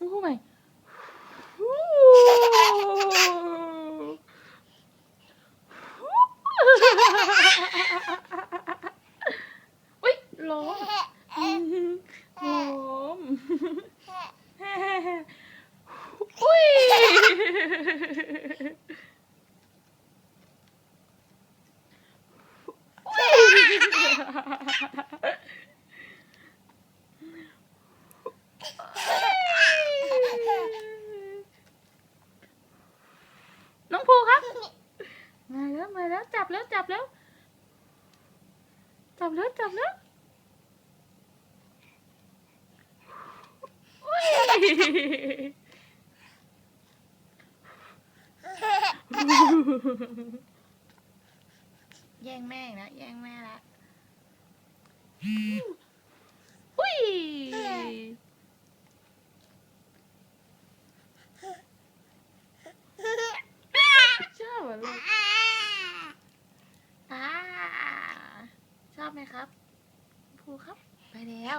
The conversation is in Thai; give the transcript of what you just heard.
อู้หูใหม่ฮู้อุ้ยล้มล้มอุ้ยน้องภูครับ มา แล้วมาแล้วจับแล้วจับแล้ว จับแล้วจับแล้วอุ้ยแย่งแม่อีกแล้วแย่งแม่ละอุ้ยชอบเหรอลูกอ่า ครับภูครับ ไปแล้ว